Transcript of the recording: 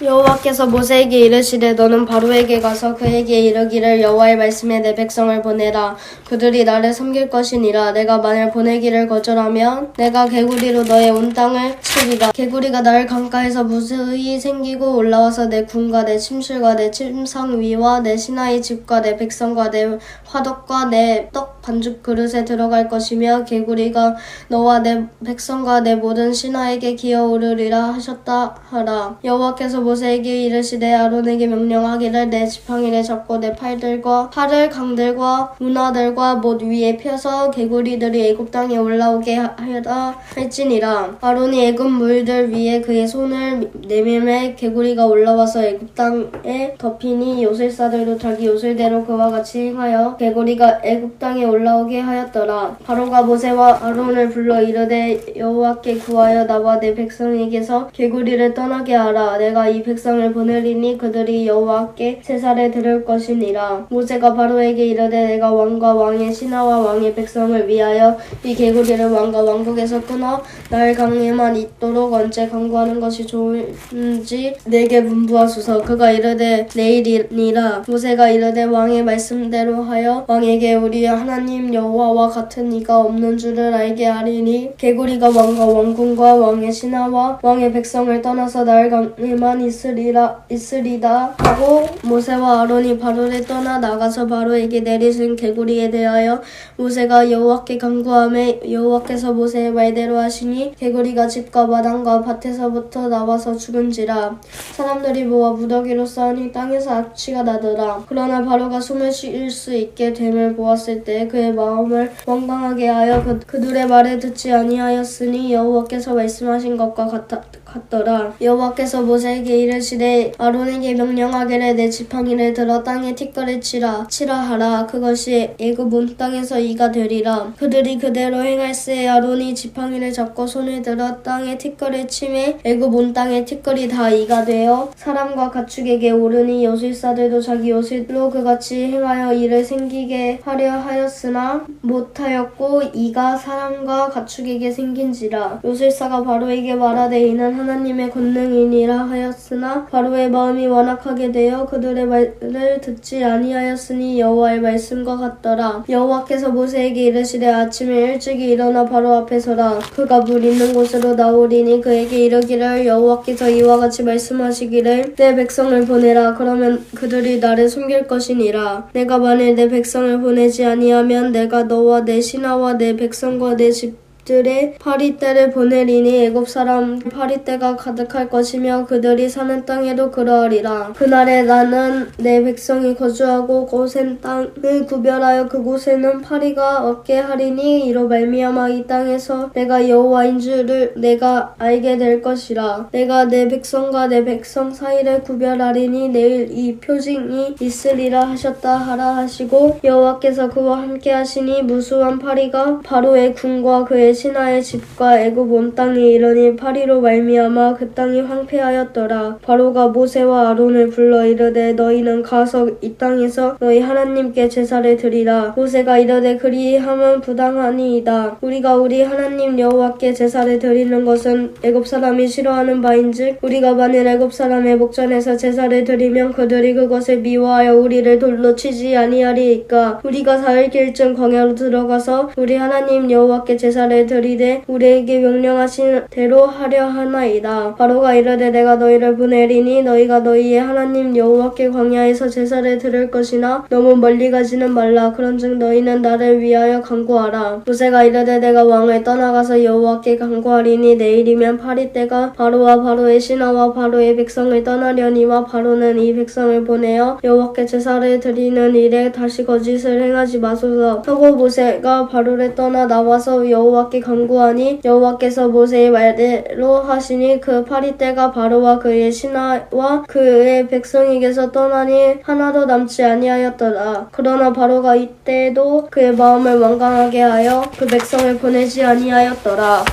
여호와께서 모세에게 이르시되 너는 바로에게 가서 그에게 이르기를 여호와의 말씀에 내 백성을 보내라. 그들이 나를 섬길 것이니라. 내가 만일 보내기를 거절하면 내가 개구리로 너의 온 땅을 치리라. 개구리가 나를 강가에서 무수히 생기고 올라와서 내 궁과 내 침실과 내 침상 위와 내 신하의 집과 내 백성과 내 화덕과 내 떡 반죽 그릇에 들어갈 것이며 개구리가 너와 내 백성과 내 모든 신하에게 기어오르리라 하셨다 하라. 여호와께서 모세에게 이르시되 아론에게 명령하기를 내 지팡이를 잡고 내 팔들과 팔을 강들과 문화들과 못 위에 펴서 개구리들이 애굽 땅에 올라오게 하여다 할지니라. 아론이 애굽 물들 위에 그의 손을 내밀매 개구리가 올라와서 애굽 땅에 덮이니 요술사들도 자기 요술대로 그와 같이 행하여 개구리가 애굽 땅에 올라오게 하였더라. 바로가 모세와 아론을 불러 이르되 여호와께 구하여 나와 내 백성에게서 개구리를 떠나게 하라. 내가 이 백성을 보내리니 그들이 여호와께 제사를 드릴 것이니라. 모세가 바로에게 이르되 내가 왕과 왕의 신하와 왕의 백성을 위하여 이 개구리를 왕과 왕국에서 끊어 날 강에만 있도록 언제 강구하는 것이 좋은지 내게 분부하소서. 그가 이르되 내일이니라. 모세가 이르되 왕의 말씀대로 하여 왕에게 우리 하나님 여호와와 같은 이가 없는 줄을 알게 하리니 개구리가 왕과 왕궁과 왕의 신하와 왕의 백성을 떠나서 날 강에만 있으리라 있으리다 하고 모세와 아론이 바로를 떠나 나가서 바로에게 내리신 개구리에 대하여 모세가 여호와께 간구함에 여호와께서 모세의 말대로 하시니 개구리가 집과 마당과 밭에서부터 나와서 죽은지라. 사람들이 모아 무더기로 쌓으니 땅에서 악취가 나더라. 그러나 바로가 숨을 쉴 수 있게 됨을 보았을 때 그의 마음을 완강하게 하여 그, 그들의 말을 듣지 아니하였으니 여호와께서 말씀하신 것과 같아, 같더라. 여호와께서 모세에게 이르시되 아론에게 명령하기를 내 지팡이를 들어 땅에 티끌을 치라 치라 하라. 그것이 애굽 온 땅에서 이가 되리라. 그들이 그대로 행할세 아론이 지팡이를 잡고 손을 들어 땅에 티끌을 치매 애굽 온 땅에 티끌이 다 이가 되어 사람과 가축에게 오르니 요술사들도 자기 요술로 그같이 행하여 이를 생기게 하려 하였으나 못하였고 이가 사람과 가축에게 생긴지라. 요술사가 바로에게 말하되 이는 하나님의 권능이니라 하였으 나 바로의 마음이 완악하게 되어 그들의 말을 듣지 아니하였으니 여호와의 말씀과 같더라. 여호와께서 모세에게 이르시되 아침에 일찍이 일어나 바로 앞에 서라. 그가 물 있는 곳으로 나오리니 그에게 이르기를 여호와께서 이와 같이 말씀하시기를 내 백성을 보내라. 그러면 그들이 나를 숨길 것이니라. 내가 만일 내 백성을 보내지 아니하면 내가 너와 내 신하와 내 백성과 내 집 들의 파리떼를 보내리니 애굽 사람 파리떼가 가득할 것이며 그들이 사는 땅에도 그러하리라. 그날에 나는 내 백성이 거주하고 고센 땅을 구별하여 그곳에는 파리가 없게 하리니 이로 말미암아 이 땅에서 내가 여호와인 줄을 내가 알게 될 것이라. 내가 내 백성과 내 백성 사이를 구별하리니 내일 이 표징이 있으리라 하셨다 하라 하시고 여호와께서 그와 함께 하시니 무수한 파리가 바로의 궁과 그의 신하의 집과 애굽 온 땅에 이르니 파리로 말미암아 그 땅이 황폐하였더라. 바로가 모세와 아론을 불러 이르되 너희는 가서 이 땅에서 너희 하나님께 제사를 드리라. 모세가 이르되 그리함은 부당하니이다. 우리가 우리 하나님 여호와께 제사를 드리는 것은 애굽 사람이 싫어하는 바인즉 우리가 만일 애굽 사람의 목전에서 제사를 드리면 그들이 그것을 미워하여 우리를 돌로 치지 아니하리이까? 우리가 사흘 길쯤 광야로 들어가서 우리 하나님 여호와께 제사를 드리되 우리에게 명령하신 대로 하려 하나이다. 바로가 이르되 내가 너희를 보내리니 너희가 너희의 하나님 여호와께 광야에서 제사를 드릴 것이나 너무 멀리 가지는 말라. 그런즉 너희는 나를 위하여 간구하라. 모세가 이르되 내가 왕을 떠나가서 여호와께 간구하리니 내일이면 파리떼가 바로와 바로의 신하와 바로의 백성을 떠나려니와 바로는 이 백성을 보내어 여호와께 제사를 드리는 일에 다시 거짓을 행하지 마소서. 하고 모세가 바로를 떠나 나와서 여호와께 간구하니 여호와께서 모세의 말대로 하시니 그 파리떼가 바로와 그의 신하와 그의 백성에게서 떠나니 하나도 남지 아니하였더라. 그러나 바로가 이때도 그의 마음을 완강하게 하여 그 백성을 보내지 아니하였더라